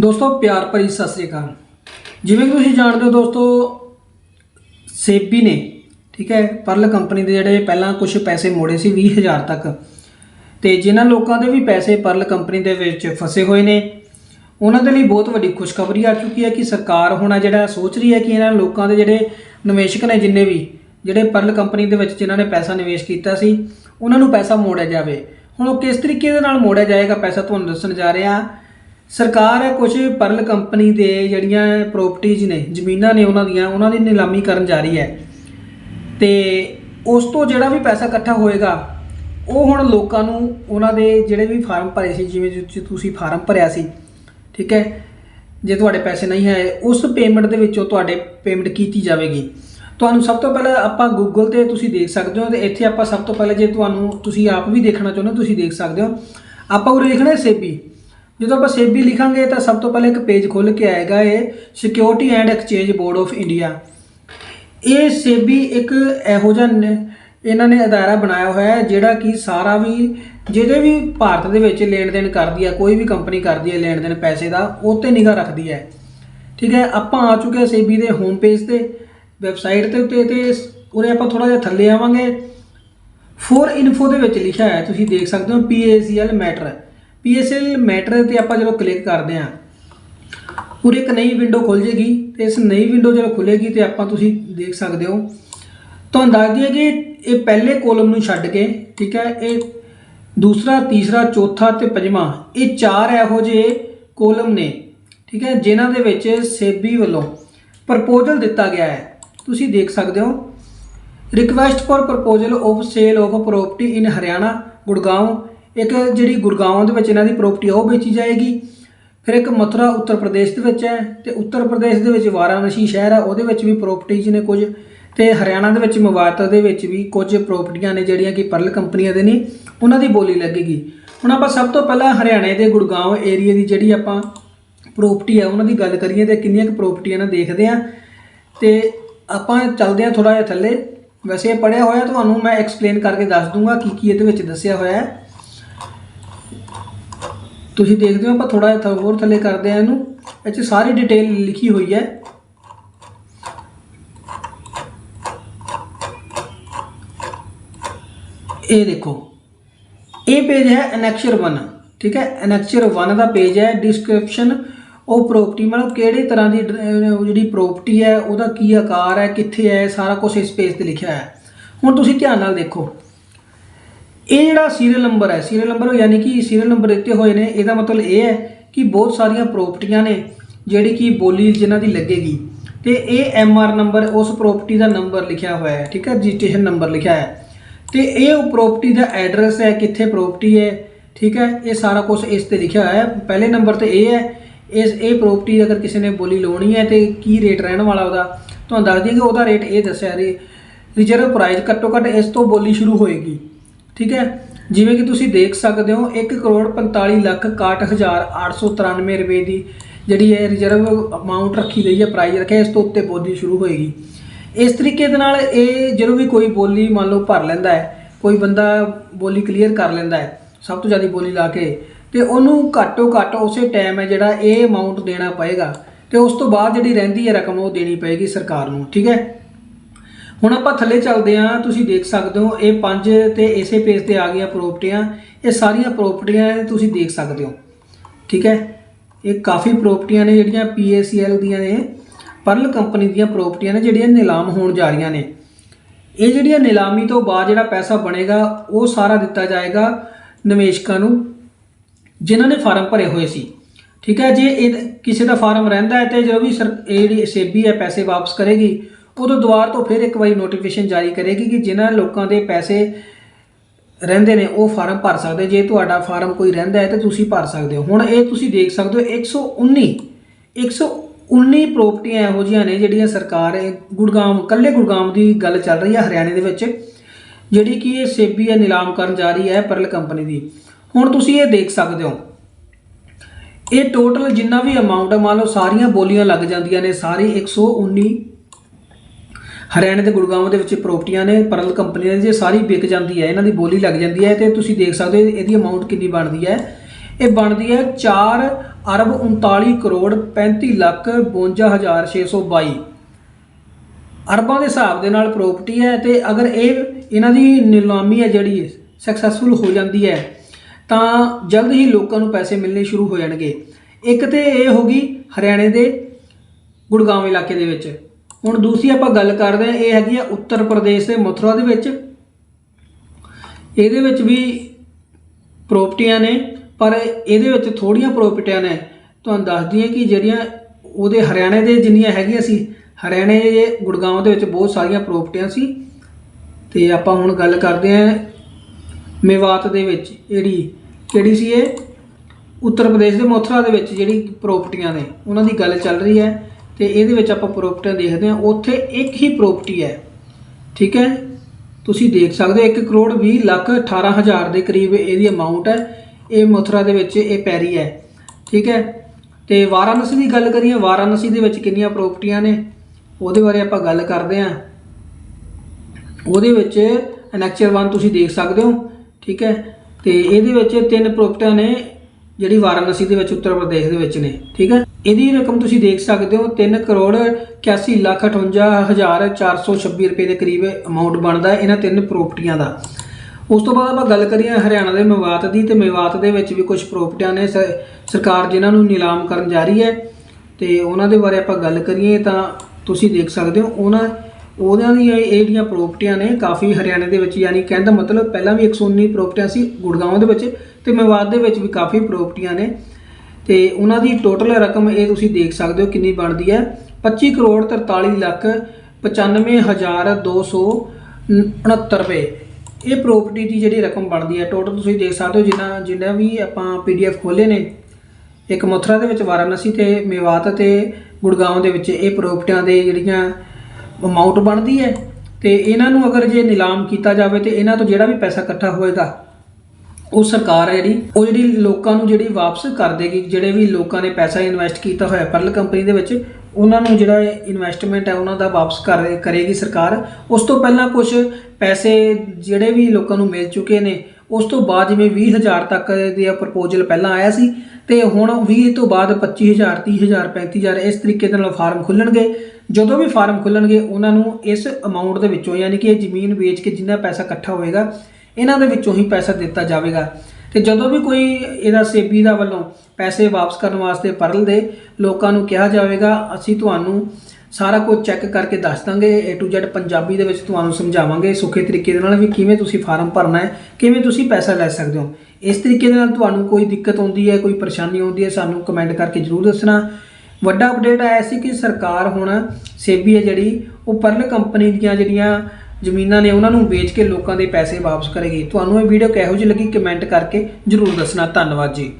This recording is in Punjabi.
ਦੋਸਤੋ, ਪਿਆਰ ਭਰੀ ਸਤਿ ਸ੍ਰੀ ਅਕਾਲ। ਜਿਵੇਂ ਕਿ ਤੁਸੀਂ ਜਾਣਦੇ ਹੋ ਦੋਸਤੋ, ਸੇਬੀ ਨੇ, ਠੀਕ ਹੈ, ਪਰਲ ਕੰਪਨੀ ਦੇ ਜਿਹੜੇ ਪਹਿਲਾਂ ਕੁਝ ਪੈਸੇ ਮੋੜੇ ਸੀ 20000 ਤੱਕ। ਤੇ ਜਿਨ੍ਹਾਂ ਲੋਕਾਂ ਦੇ ਵੀ ਪੈਸੇ ਪਰਲ ਕੰਪਨੀ ਦੇ ਵਿੱਚ ਫਸੇ ਹੋਏ ਨੇ, ਉਹਨਾਂ ਦੇ ਲਈ ਬਹੁਤ ਵੱਡੀ ਖੁਸ਼ਖਬਰੀ ਆ ਚੁੱਕੀ ਹੈ ਕਿ ਸਰਕਾਰ ਹੁਣ ਆ ਜਿਹੜਾ ਸੋਚ ਰਹੀ ਹੈ ਕਿ ਇਹਨਾਂ ਲੋਕਾਂ ਦੇ ਜਿਹੜੇ ਨਿਵੇਸ਼ਕ ਨੇ ਜਿੰਨੇ ਵੀ, ਜਿਹੜੇ ਪਰਲ ਕੰਪਨੀ ਦੇ ਵਿੱਚ ਜਿਨ੍ਹਾਂ ਨੇ ਪੈਸਾ ਨਿਵੇਸ਼ ਕੀਤਾ ਸੀ, ਉਹਨਾਂ ਨੂੰ ਪੈਸਾ ਮੋੜਿਆ ਜਾਵੇ। ਹੁਣ ਉਹ ਕਿਸ ਤਰੀਕੇ ਦੇ ਨਾਲ ਮੋੜਿਆ ਜਾਏਗਾ, ਪੈਸਾ ਤੁਹਾਨੂੰ ਦੱਸਣ ਜਾ ਰਿਹਾ ਸਰਕਾਰ ਹੈ ਕੁਝ ਪਰਲ ਕੰਪਨੀ ਦੇ ਜਿਹੜੀਆਂ ਪ੍ਰਾਪਰਟੀਆਂ ਨੇ, ਜ਼ਮੀਨਾਂ ਨੇ ਉਹਨਾਂ ਦੀਆਂ, ਉਹਨਾਂ ਦੀ ਨਿਲਾਮੀ ਕਰਨ ਜਾ ਰਹੀ ਹੈ। ਤੇ ਉਸ ਤੋਂ ਜਿਹੜਾ ਵੀ ਪੈਸਾ ਇਕੱਠਾ ਹੋਏਗਾ, ਉਹ ਹੁਣ ਲੋਕਾਂ ਨੂੰ ਉਹਨਾਂ ਦੇ ਜਿਹੜੇ ਵੀ ਫਾਰਮ ਭਰੇ ਸੀ, ਜਿਵੇਂ ਤੁਸੀਂ ਫਾਰਮ ਭਰਿਆ ਸੀ, ਠੀਕ ਹੈ? ਜੇ ਤੁਹਾਡੇ ਪੈਸੇ ਨਹੀਂ ਹੈ, ਉਸ ਪੇਮੈਂਟ ਦੇ ਵਿੱਚੋਂ ਤੁਹਾਡੇ ਪੇਮੈਂਟ ਕੀਤੀ ਜਾਵੇਗੀ। ਤੁਹਾਨੂੰ ਸਭ ਤੋਂ ਪਹਿਲਾਂ ਆਪਾਂ ਗੂਗਲ ਤੇ ਤੁਸੀਂ ਦੇਖ ਸਕਦੇ ਹੋ, ਤੇ ਇੱਥੇ ਆਪਾਂ ਸਭ ਤੋਂ ਪਹਿਲਾਂ ਜੇ ਤੁਹਾਨੂੰ ਤੁਸੀਂ ਆਪ ਵੀ ਦੇਖਣਾ ਚਾਹੁੰਦੇ ਹੋ, ਤੁਸੀਂ ਦੇਖ ਸਕਦੇ ਹੋ। ਆਪਾਂ ਉਰੇ ਦੇਖਣਾ ਸੇਬੀ। ਜਦੋਂ ਆਪਾਂ ਸੇਬੀ ਲਿਖਾਂਗੇ ਤਾਂ ਸਭ ਤੋਂ ਪਹਿਲਾਂ ਇੱਕ ਪੇਜ ਖੁੱਲ ਕੇ ਆਏਗਾ ਇਹ security and exchange board of India ਇਹ ਸੇਬੀ ਇੱਕ ਇਹੋ ਜਿਹਾ ਇਹਨਾਂ ਨੇ ਅਦਾਰਾ ਬਣਾਇਆ ਹੋਇਆ ਹੈ, ਜਿਹੜਾ ਕਿ ਸਾਰਾ ਵੀ ਜਿਹਦੇ ਵੀ ਭਾਰਤ ਦੇ ਵਿੱਚ ਲੈਣ ਦੇਣ ਕਰਦੀ ਹੈ ਕੋਈ ਵੀ ਕੰਪਨੀ ਕਰਦੀ ਹੈ ਲੈਣ ਦੇਣ ਪੈਸੇ ਦਾ, ਉਹ ਤੇ ਨਿਗਾਹ ਰੱਖਦੀ ਹੈ। ਠੀਕ ਹੈ, ਆਪਾਂ ਆ ਚੁੱਕੇ ਹਾਂ ਸੇਬੀ ਦੇ ਹੋਮ ਪੇਜ ਤੇ ਵੈਬਸਾਈਟ ਤੇ ਉੱਤੇ ਤੇ ਉਰੇ ਆਪਾਂ ਥੋੜਾ ਜਿਹਾ ਥੱਲੇ ਆਵਾਂਗੇ। ਫੋਰ ਇਨਫੋ ਦੇ ਵਿੱਚ ਲਿਖਿਆ ਹੈ, ਤੁਸੀਂ ਦੇਖ ਸਕਦੇ ਹੋ PACL ਮੈਟਰ PACL ਮੈਟਰ ਤੇ ਆਪਾਂ ਜਦੋਂ ਕਲਿੱਕ ਕਰਦੇ ਹਾਂ ਪੂਰੇ ਇੱਕ ਨਈ ਵਿੰਡੋ ਖੁੱਲ ਜੇਗੀ ਤੇ ਇਸ ਨਈ ਵਿੰਡੋ ਜਦੋਂ ਖੁੱਲੇਗੀ ਤੇ ਆਪਾਂ ਤੁਸੀਂ ਦੇਖ ਸਕਦੇ ਹੋ। ਤੁਹਾਨੂੰ ਦੱਸ ਦਈਏ ਕਿ ਇਹ ਪਹਿਲੇ ਕਾਲਮ ਨੂੰ ਛੱਡ ਕੇ, ਠੀਕ ਹੈ, ਇਹ ਦੂਸਰਾ, ਤੀਸਰਾ, ਚੌਥਾ ਤੇ ਪੰਜਵਾਂ, ਇਹ ਚਾਰ ਇਹੋ ਜਿਹੇ ਕਾਲਮ ਨੇ, ਠੀਕ ਹੈ, ਜਿਨ੍ਹਾਂ ਦੇ ਵਿੱਚ ਸੇਬੀ ਵੱਲੋਂ ਪ੍ਰਪੋਜ਼ਲ ਦਿੱਤਾ ਗਿਆ ਹੈ। ਤੁਸੀਂ ਦੇਖ ਸਕਦੇ ਹੋ request for proposal of sale of property in Haryana Gurgaon ਇੱਕ ਜਿਹੜੀ ਗੁੜਗਾਉਂ ਦੇ ਵਿੱਚ ਇਹਨਾਂ ਦੀ ਪ੍ਰਾਪਰਟੀ ਉਹ ਵੇਚੀ ਜਾਏਗੀ। ਫਿਰ ਇੱਕ ਮਥੁਰਾ, ਉੱਤਰ ਪ੍ਰਦੇਸ਼ ਦੇ ਵਿੱਚ ਹੈ ਤੇ ਉੱਤਰ ਪ੍ਰਦੇਸ਼ ਦੇ ਵਿੱਚ ਵਾਰਾਣਸੀ ਸ਼ਹਿਰ ਹੈ ਉਹਦੇ ਵਿੱਚ ਵੀ ਪ੍ਰਾਪਰਟੀਜ਼ ਨੇ ਕੁਝ ਤੇ ਹਰਿਆਣਾ ਦੇ ਵਿੱਚ ਮਵਾਤਾ ਦੇ ਵਿੱਚ ਵੀ ਕੁਝ ਪ੍ਰਾਪਰਟੀਆਂ ਨੇ ਜਿਹੜੀਆਂ ਕਿ ਪਰਲ ਕੰਪਨੀਆਂ ਦੇ ਨੇ, ਉਹਨਾਂ ਦੀ ਬੋਲੀ ਲੱਗੇਗੀ। ਹੁਣ ਆਪਾਂ ਸਭ ਤੋਂ ਪਹਿਲਾਂ ਹਰਿਆਣੇ ਦੇ ਗੁੜਗਾਉਂ ਏਰੀਆ ਦੀ ਜਿਹੜੀ ਆਪਾਂ ਪ੍ਰਾਪਰਟੀ ਹੈ ਉਹਨਾਂ ਦੀ ਗੱਲ ਕਰੀਏ ਤੇ ਕਿੰਨੀਆਂ ਕੁ ਪ੍ਰਾਪਰਟੀਆਂ ਨੇ ਦੇਖਦੇ ਆ ਤੇ ਆਪਾਂ ਚੱਲਦੇ ਆ ਥੋੜਾ ਜਿਹਾ ਥੱਲੇ। ਵੈਸੇ ਇਹ ਪੜਿਆ ਹੋਇਆ, ਤੁਹਾਨੂੰ ਮੈਂ ਐਕਸਪਲੇਨ ਕਰਕੇ ਦੱਸ ਦੂੰਗਾ ਕੀ ਕੀ ਇਹਦੇ ਵਿੱਚ ਦੱਸਿਆ ਹੋਇਆ ਹੈ। ਤੁਸੀਂ ਦੇਖਦੇ ਹੋ ਆਪਾਂ ਥੋੜਾ ਜਿਹਾ ਹੋਰ ਥੱਲੇ ਕਰਦੇ ਆ ਇਹਨੂੰ। ਇਹ 'ਚ ਸਾਰੀ ਡਿਟੇਲ ਲਿਖੀ ਹੋਈ ਹੈ। ਇਹ ਦੇਖੋ। ਇਹ ਪੇਜ ਹੈ ਐਨੈਕਚਰ 1 ਠੀਕ ਹੈ? ਐਨੈਕਚਰ 1 ਦਾ ਪੇਜ ਹੈ। ਡਿਸਕ੍ਰਿਪਸ਼ਨ ਉਹ ਪ੍ਰਾਪਰਟੀ ਮਤਲਬ ਕਿਹੜੇ ਤਰ੍ਹਾਂ ਦੀ ਜਿਹੜੀ ਪ੍ਰਾਪਰਟੀ ਹੈ, ਉਹਦਾ ਕੀ ਆਕਾਰ ਹੈ, ਕਿੱਥੇ ਹੈ, ਸਾਰਾ ਕੁਝ ਇਸ ਪੇਜ ਤੇ ਲਿਖਿਆ ਹੈ। ਹੁਣ ਤੁਸੀਂ ਧਿਆਨ ਨਾਲ ਦੇਖੋ। ਇਹ ਜਿਹੜਾ ਸੀਰੀਅਲ ਨੰਬਰ ਹੈ ਸੀਰੀਅਲ ਨੰਬਰ ਯਾਨੀ ਕਿ ਸੀਰੀਅਲ ਨੰਬਰ ਦਿੱਤੇ ਹੋਏ ਨੇ, ਇਹਦਾ ਮਤਲਬ ਇਹ ਹੈ ਕਿ ਬਹੁਤ ਸਾਰੀਆਂ ਪ੍ਰਾਪਰਟੀਆਂ ਨੇ ਜਿਹੜੀ ਕਿ ਬੋਲੀ ਜਿਨ੍ਹਾਂ ਦੀ ਲੱਗੇਗੀ। ਤੇ ਇਹ ਐਮ ਆਰ ਨੰਬਰ ਉਸ ਪ੍ਰਾਪਰਟੀ ਦਾ ਨੰਬਰ ਲਿਖਿਆ ਹੋਇਆ ਹੈ, ਠੀਕ ਹੈ, ਰਜਿਸਟ੍ਰੇਸ਼ਨ ਨੰਬਰ ਲਿਖਿਆ ਹੈ। ਤੇ ਇਹ ਉਹ ਪ੍ਰਾਪਰਟੀ ਦਾ ਐਡਰੈਸ ਹੈ, ਕਿੱਥੇ ਪ੍ਰਾਪਰਟੀ ਹੈ, ਠੀਕ ਹੈ, ਇਹ ਸਾਰਾ ਕੁਝ ਇਸ ਤੇ ਲਿਖਿਆ ਹੋਇਆ ਹੈ। ਪਹਿਲੇ ਨੰਬਰ ਤੇ ਇਹ ਹੈ, ਇਸ, ਇਹ ਪ੍ਰਾਪਰਟੀ ਅਗਰ ਕਿਸੇ ਨੇ ਬੋਲੀ ਲਾਉਣੀ ਹੈ ਤੇ ਕੀ ਰੇਟ ਰਹਿਣ ਵਾਲਾ ਉਹਦਾ, ਤੁਹਾਨੂੰ ਦੱਸ ਦਈਏ ਕਿ ਉਹਦਾ ਰੇਟ ਇਹ ਦੱਸਿਆ ਰੀ ਰਿਜ਼ਰਵ ਪ੍ਰਾਈਸ ਘੱਟੋ ਘੱਟ ਇਸ ਤੋਂ ਬੋਲੀ ਸ਼ੁਰੂ ਹੋਏਗੀ। ਠੀਕ ਹੈ? ਜਿਵੇਂ ਕਿ ਤੁਸੀਂ ਦੇਖ ਸਕਦੇ ਹੋ 1 ਕਰੋੜ 45 ਲੱਖ 61893 ਰੁਪਏ ਦੀ ਜਿਹੜੀ ਹੈ ਰਿਜ਼ਰਵ ਅਮਾਉਂਟ ਰੱਖੀ ਗਈ ਹੈ ਪ੍ਰਾਈਜ਼ ਰੱਖਿਆ, ਇਸ ਤੋਂ ਉੱਤੇ ਬੋਲੀ ਸ਼ੁਰੂ ਹੋਏਗੀ। ਇਸ ਤਰੀਕੇ ਦੇ ਨਾਲ ਇਹ ਜਦੋਂ ਵੀ ਕੋਈ ਬੋਲੀ ਮੰਨ ਲਓ ਭਰ ਲੈਂਦਾ ਹੈ, ਕੋਈ ਬੰਦਾ ਬੋਲੀ ਕਲੀਅਰ ਕਰ ਲੈਂਦਾ ਹੈ, ਸਭ ਤੋਂ ਜ਼ਿਆਦਾ ਬੋਲੀ ਲਾ ਕੇ, ਤੇ ਉਹਨੂੰ ਘੱਟੋ ਘੱਟ ਉਸੇ ਟਾਈਮ ਹੈ ਜਿਹੜਾ ਇਹ ਅਮਾਉਂਟ ਦੇਣਾ ਪਏਗਾ, ਤੇ ਉਸ ਤੋਂ ਬਾਅਦ ਜਿਹੜੀ ਰਹਿੰਦੀ ਹੈ ਰਕਮ ਉਹ ਦੇਣੀ ਪਏਗੀ ਸਰਕਾਰ ਨੂੰ, ਠੀਕ ਹੈ? ਹੁਣ ਆਪਾਂ ਥੱਲੇ ਚੱਲਦੇ ਹਾਂ, ਤੁਸੀਂ ਦੇਖ ਸਕਦੇ ਹੋ, ਇਹ ਪੰਜ ਤੇ ਇਸੇ ਪੇਜ ਤੇ ਆ ਗਈਆਂ ਪ੍ਰਾਪਰਟੀਆਂ ਇਹ ਸਾਰੀਆਂ ਪ੍ਰਾਪਰਟੀਆਂ ਤੁਸੀਂ ਦੇਖ ਸਕਦੇ ਹੋ, ਠੀਕ ਹੈ? ਇਹ ਕਾਫੀ ਪ੍ਰਾਪਰਟੀਆਂ ਨੇ ਜਿਹੜੀਆਂ PACL ਦੀਆਂ ਨੇ ਪਰਲ ਕੰਪਨੀ ਦੀਆਂ ਪ੍ਰਾਪਰਟੀਆਂ ਨੇ, ਜਿਹੜੀਆਂ ਨਿਲਾਮ ਹੋਣ ਜਾ ਰਹੀਆਂ ਨੇ। ਇਹ ਜਿਹੜੀਆਂ ਨਿਲਾਮੀ ਤੋਂ ਬਾਅਦ ਜਿਹੜਾ ਪੈਸਾ ਬਣੇਗਾ, ਉਹ ਸਾਰਾ ਦਿੱਤਾ ਜਾਏਗਾ ਨਿਵੇਸ਼ਕਾਂ ਨੂੰ, ਜਿਨ੍ਹਾਂ ਨੇ ਫਾਰਮ ਭਰੇ ਹੋਏ ਸੀ, ਠੀਕ ਹੈ? ਜੇ ਇਹ ਕਿਸੇ ਦਾ ਫਾਰਮ ਰਹਿੰਦਾ ਹੈ ਤੇ ਜਦੋਂ ਵੀ ਸਰ ਇਹ ਜਿਹੜੀ ਸੇਬੀ ਹੈ, ਪੈਸੇ ਵਾਪਸ ਕਰੇਗੀ ਉਦੋਂ ਦੁਬਾਰ ਤੋਂ ਫਿਰ ਇੱਕ ਵਾਰੀ ਨੋਟੀਫਿਕੇਸ਼ਨ ਜਾਰੀ ਕਰੇਗੀ ਕਿ ਜਿਨ੍ਹਾਂ ਲੋਕਾਂ ਦੇ ਪੈਸੇ ਰਹਿੰਦੇ ਨੇ, ਉਹ ਫਾਰਮ ਭਰ ਸਕਦੇ। ਜੇ ਤੁਹਾਡਾ ਫਾਰਮ ਕੋਈ ਰਹਿੰਦਾ ਹੈ ਤਾਂ ਤੁਸੀਂ ਭਰ ਸਕਦੇ ਹੋ। ਹੁਣ ਇਹ ਤੁਸੀਂ ਦੇਖ ਸਕਦੇ ਹੋ 119 119 ਪ੍ਰਾਪਰਟੀਆਂ ਇਹੋ ਜਿਹੀਆਂ ਨੇ ਜਿਹੜੀਆਂ ਸਰਕਾਰ, ਗੁੜਗਾਮ ਕੱਲੇ ਗੁੜਗਾਮ ਦੀ ਗੱਲ ਚੱਲ ਰਹੀ ਹੈ ਹਰਿਆਣੇ ਦੇ ਵਿੱਚ, ਜਿਹੜੀ ਕਿ ਇਹ ਸੇਬੀ ਹੈ, ਨਿਲਾਮ ਕਰਨ ਜਾ ਰਹੀ ਹੈ ਪਰਲ ਕੰਪਨੀ ਦੀ। ਹੁਣ ਤੁਸੀਂ ਇਹ ਦੇਖ ਸਕਦੇ ਹੋ, ਇਹ ਟੋਟਲ ਜਿੰਨਾ ਵੀ ਅਮਾਉਂਟ ਹੈ ਮੰਨ ਲਓ ਸਾਰੀਆਂ ਬੋਲੀਆਂ ਲੱਗ ਜਾਂਦੀਆਂ ਨੇ, ਸਾਰੀ 119 ਹਰਿਆਣੇ ਦੇ ਗੁੜਗਾਉਂ ਦੇ ਵਿੱਚ ਪ੍ਰੋਪਰਟੀਆਂ ਨੇ ਪਰਲ ਕੰਪਨੀ ਦੀ ਜੇ ਸਾਰੀ ਵਿਕ ਜਾਂਦੀ ਹੈ, ਇਹਨਾਂ ਦੀ ਬੋਲੀ ਲੱਗ ਜਾਂਦੀ ਹੈ ਤੇ ਤੁਸੀਂ ਦੇਖ ਸਕਦੇ ਹੋ ਇਹਦੀ ਅਮਾਉਂਟ ਕਿੰਨੀ ਬਣਦੀ ਹੈ। ਇਹ ਬਣਦੀ ਹੈ 4 ਅਰਬ 39 ਕਰੋੜ 35 ਲੱਖ 52622 ਅਰਬਾਂ ਦੇ ਹਿਸਾਬ ਦੇ ਨਾਲ ਪ੍ਰੋਪਰਟੀ ਹੈ ਤੇ ਅਗਰ ਇਹ ਇਹਨਾਂ ਦੀ ਨਿਲਾਮੀ ਹੈ ਜਿਹੜੀ ਸਕਸੈਸਫੁਲ ਹੋ ਜਾਂਦੀ ਹੈ, ਤਾਂ ਜਲਦ ਹੀ ਲੋਕਾਂ ਨੂੰ ਪੈਸੇ ਮਿਲਣੇ ਸ਼ੁਰੂ ਹੋ ਜਾਣਗੇ। ਇੱਕ ਤੇ ਇਹ ਹੋਗੀ ਹਰਿਆਣੇ ਦੇ ਗੁੜਗਾਉਂ ਇਲਾਕੇ ਦੇ ਵਿੱਚ। ਹੁਣ ਦੂਸਰੀ ਆਪਾਂ ਗੱਲ ਕਰਦੇ ਹਾਂ, ਇਹ ਹੈਗੀ ਆ ਉੱਤਰ ਪ੍ਰਦੇਸ਼ ਦੇ ਮਥੁਰਾ ਦੇ ਵਿੱਚ। ਇਹਦੇ ਵਿੱਚ ਵੀ ਪ੍ਰਾਪਰਟੀਆਂ ਨੇ, ਪਰ ਇਹਦੇ ਵਿੱਚ ਥੋੜੀਆਂ ਪ੍ਰਾਪਰਟੀਆਂ ਨੇ। ਤੁਹਾਨੂੰ ਦੱਸਦੀ ਹਾਂ ਕਿ ਜਿਹੜੀਆਂ ਉਹਦੇ ਹਰਿਆਣੇ ਦੇ ਜਿੰਨੀਆਂ ਹੈਗੀਆਂ ਸੀ, ਹਰਿਆਣੇ ਦੇ ਗੁੜਗਾਂਵ ਦੇ ਵਿੱਚ ਬਹੁਤ ਸਾਰੀਆਂ ਪ੍ਰਾਪਰਟੀਆਂ ਸੀ। ਤੇ ਆਪਾਂ ਹੁਣ ਗੱਲ ਕਰਦੇ ਹਾਂ ਮੇਵਾਤ ਦੇ ਵਿੱਚ, ਜਿਹੜੀ ਕਿਹੜੀ ਸੀ ਇਹ? ਉੱਤਰ ਪ੍ਰਦੇਸ਼ ਦੇ ਮਥੁਰਾ ਦੇ ਵਿੱਚ ਜਿਹੜੀ ਪ੍ਰਾਪਰਟੀਆਂ ਨੇ, ਉਹਨਾਂ ਦੀ ਗੱਲ ਚੱਲ ਰਹੀ ਹੈ। ਤੇ ਇਹਦੇ ਵਿੱਚ ਆਪਾਂ ਪ੍ਰੋਪਰਟੀਆਂ ਦੇਖਦੇ ਹਾਂ, ਉੱਥੇ ਇੱਕ ਹੀ ਪ੍ਰੋਪਰਟੀ ਹੈ, ਠੀਕ ਹੈ? ਤੁਸੀਂ ਦੇਖ ਸਕਦੇ ਹੋ 1 ਕਰੋੜ 20 ਲੱਖ 18 ਹਜ਼ਾਰ ਦੇ ਕਰੀਬ ਇਹਦੀ ਅਮਾਉਂਟ ਹੈ, ਇਹ ਮਥੁਰਾ ਦੇ ਵਿੱਚ ਇਹ ਪੈਰੀ ਹੈ, ਠੀਕ ਹੈ? ਤੇ ਵਾਰਾਣਸੀ ਦੀ ਗੱਲ ਕਰੀਏ, ਵਾਰਾਣਸੀ ਦੇ ਵਿੱਚ ਕਿੰਨੀਆਂ ਪ੍ਰੋਪਰਟੀਆਂ ਨੇ? ਉਹਦੇ ਬਾਰੇ ਆਪਾਂ ਗੱਲ ਕਰਦੇ ਹਾਂ। ਉਹਦੇ ਵਿੱਚ ਅਨੈਕਚਰ 1 ਤੁਸੀਂ ਦੇਖ ਸਕਦੇ ਹੋ, ਠੀਕ ਹੈ? ਤੇ ਇਹਦੇ ਵਿੱਚ ਤਿੰਨ ਪ੍ਰੋਪਰਟੀਆਂ ਨੇ ਜਿਹੜੀ ਵਾਰਾਣਸੀ ਦੇ ਵਿੱਚ, ਉੱਤਰ ਪ੍ਰਦੇਸ਼ ਦੇ ਵਿੱਚ ਨੇ, ਠੀਕ ਹੈ? ਇਹਦੀ ਰਕਮ ਤੁਸੀਂ ਦੇਖ ਸਕਦੇ ਹੋ 3 ਕਰੋੜ 81 ਲੱਖ 58 ਹਜ਼ਾਰ 426 ਰੁਪਏ ਦੇ ਕਰੀਬ ਅਮਾਉਂਟ ਬਣਦਾ ਹੈ ਇਹਨਾਂ ਤਿੰਨ ਪ੍ਰਾਪਰਟੀਆਂ ਦਾ। ਉਸ ਤੋਂ ਬਾਅਦ ਆਪਾਂ ਗੱਲ ਕਰੀਏ ਹਰਿਆਣਾ ਦੇ ਮੇਵਾਤ ਦੀ, ਤੇ ਮੇਵਾਤ ਦੇ ਵਿੱਚ ਵੀ ਕੁਝ ਪ੍ਰਾਪਰਟੀਆਂ ਨੇ ਸਰਕਾਰ ਜਿਨ੍ਹਾਂ ਨੂੰ ਨਿਲਾਮ ਕਰਨ ਜਾ ਰਹੀ ਹੈ। ਤੇ ਉਹਨਾਂ ਦੇ ਬਾਰੇ ਆਪਾਂ ਗੱਲ ਕਰੀਏ, ਤਾਂ ਤੁਸੀਂ ਦੇਖ ਸਕਦੇ ਹੋ, ਉਹਨਾਂ ਉਹਨਾਂ ਦੀਆਂ ਇਹ ਜਿਹੜੀਆਂ ਪ੍ਰਾਪਰਟੀਆਂ ਨੇ, ਕਾਫੀ ਹਰਿਆਣੇ ਦੇ ਵਿੱਚ ਯਾਨੀ ਕਹਿੰਦਾ ਮਤਲਬ ਪਹਿਲਾਂ ਵੀ 119 ਪ੍ਰਾਪਰਟੀਆਂ ਸੀ ਗੁੜਗਾਉਂ ਦੇ ਵਿੱਚ ਤੇ ਮੇਵਾਤ ਦੇ ਵਿੱਚ ਵੀ ਕਾਫੀ ਪ੍ਰਾਪਰਟੀਆਂ ਨੇ। ਤੇ ਉਹਨਾਂ ਦੀ ਟੋਟਲ ਰਕਮ ਇਹ ਤੁਸੀਂ ਦੇਖ ਸਕਦੇ ਹੋ ਕਿੰਨੀ ਬਣਦੀ ਹੈ। 25 ਕਰੋੜ 43 ਲੱਖ 95 ਹਜ਼ਾਰ 269 ਰੁਪਏ। ਇਹ ਪ੍ਰਾਪਰਟੀ ਦੀ ਜਿਹੜੀ ਰਕਮ ਬਣਦੀ ਹੈ ਟੋਟਲ ਤੁਸੀਂ ਦੇਖ ਸਕਦੇ ਹੋ ਜਿੰਨਾ ਜਿੰਨਾ ਵੀ ਆਪਾਂ ਪੀਡੀਐਫ ਖੋਲੇ ਨੇ, ਇੱਕ ਮਥੁਰਾ ਦੇ ਵਿੱਚ ਵਾਰਾਣਸੀ ਤੇ ਮੇਵਾਤ ਤੇ ਗੁੜਗਾਉਂ ਦੇ ਵਿੱਚ ਇਹ ਪ੍ਰਾਪਰਟੀਆਂ ਦੇ ਜਿਹੜੀਆਂ ਅਮਾਉਂਟ ਬਣਦੀ ਹੈ ਤੇ ਇਹਨਾਂ ਨੂੰ ਅਗਰ ਜੇ ਨਿਲਾਮ ਕੀਤਾ ਜਾਵੇ ਤੇ ਇਹਨਾਂ ਤੋਂ ਜਿਹੜਾ ਵੀ ਪੈਸਾ ਇਕੱਠਾ ਹੋਏਗਾ, ਉਹ ਸਰਕਾਰ ਹੈ ਜਿਹੜੀ, ਉਹ ਜਿਹੜੀ ਲੋਕਾਂ ਨੂੰ ਜਿਹੜੀ ਵਾਪਸ ਕਰ ਦੇਗੀ, ਜਿਹੜੇ ਵੀ ਲੋਕਾਂ ਨੇ ਪੈਸਾ ਇਨਵੈਸਟ ਕੀਤਾ ਹੋਇਆ ਪਰਲ ਕੰਪਨੀ ਦੇ ਵਿੱਚ, ਉਹਨਾਂ ਨੂੰ ਜਿਹੜਾ ਇਨਵੈਸਟਮੈਂਟ ਹੈ ਉਹਨਾਂ ਦਾ ਵਾਪਸ ਕਰ ਕਰੇਗੀ ਸਰਕਾਰ। ਉਸ ਤੋਂ ਪਹਿਲਾਂ ਕੁਝ ਪੈਸੇ ਜਿਹੜੇ ਵੀ ਲੋਕਾਂ ਨੂੰ ਮਿਲ ਚੁੱਕੇ ਨੇ ਉਸ ਤੋਂ ਬਾਅਦ ਜਿਵੇਂ 20000 ਤੱਕ ਦੇ ਪ੍ਰਪੋਜ਼ਲ ਪਹਿਲਾਂ ਆਇਆ ਸੀ, ਤੇ ਹੁਣ 20 ਤੋਂ ਬਾਅਦ 25000 30000 35000 ਇਸ ਤਰੀਕੇ ਦੇ ਨਾਲ ਫਾਰਮ ਖੁੱਲਣਗੇ। ਜਦੋਂ ਵੀ ਫਾਰਮ ਖੁੱਲਣਗੇ, ਉਹਨਾਂ ਨੂੰ ਇਸ ਅਮਾਉਂਟ ਦੇ ਵਿੱਚੋਂ ਯਾਨੀ ਕਿ ਇਹ ਜ਼ਮੀਨ ਵੇਚ ਕੇ ਜਿੰਨਾ ਪੈਸਾ ਇਕੱਠਾ ਹੋਏਗਾ ਇਹਨਾਂ ਦੇ ਵਿੱਚੋਂ ਹੀ ਪੈਸਾ ਦਿੱਤਾ ਜਾਵੇਗਾ। ਤੇ ਜਦੋਂ ਵੀ ਕੋਈ ਇਹਦਾ ਸੇਬੀ ਦਾ ਵੱਲੋਂ ਪੈਸੇ ਵਾਪਸ ਕਰਨ ਵਾਸਤੇ ਪਰਲ ਦੇ ਲੋਕਾਂ ਨੂੰ ਕਿਹਾ ਜਾਵੇਗਾ, ਅਸੀਂ ਤੁਹਾਨੂੰ ਸਾਰਾ ਕੁਝ ਚੈੱਕ ਕਰਕੇ ਦੱਸ ਦਾਂਗੇ, A to Z ਪੰਜਾਬੀ ਦੇ ਵਿੱਚ ਤੁਹਾਨੂੰ ਸਮਝਾਵਾਂਗੇ। ਸੌਖੇ ਤਰੀਕੇ ਦੇ ਨਾਲ ਵੀ ਕਿਵੇਂ ਤੁਸੀਂ ਫਾਰਮ ਭਰਨਾ ਹੈ, ਕਿਵੇਂ ਤੁਸੀਂ ਪੈਸਾ ਲੈ ਸਕਦੇ ਹੋ। ਇਸ ਤਰੀਕੇ ਦੇ ਨਾਲ ਤੁਹਾਨੂੰ ਕੋਈ ਦਿੱਕਤ ਆਉਂਦੀ ਹੈ, ਕੋਈ ਪਰੇਸ਼ਾਨੀ ਆਉਂਦੀ ਹੈ, ਸਾਨੂੰ ਕਮੈਂਟ ਕਰਕੇ ਜਰੂਰ ਦੱਸਣਾ। ਵੱਡਾ ਅਪਡੇਟ ਆਇਆ ਸੀ ਕਿ ਸਰਕਾਰ ਹੁਣ ਸੇਬੀ ਹੈ ਜਿਹੜੀ, ਉਹ ਪਰਲ ਕੰਪਨੀ ਦੀਆਂ ਜਿਹੜੀਆਂ ਜ਼ਮੀਨਾਂ ਨੇ, ਉਹਨਾਂ ਨੂੰ ਵੇਚ ਕੇ ਲੋਕਾਂ ਦੇ ਪੈਸੇ ਵਾਪਸ ਕਰੇਗੀ। ਤੁਹਾਨੂੰ ਇਹ ਵੀਡੀਓ ਕਿਹੋ ਜਿਹੀ ਲੱਗੀ ਕਮੈਂਟ ਕਰਕੇ ਜਰੂਰ ਦੱਸਣਾ। ਧੰਨਵਾਦ ਜੀ।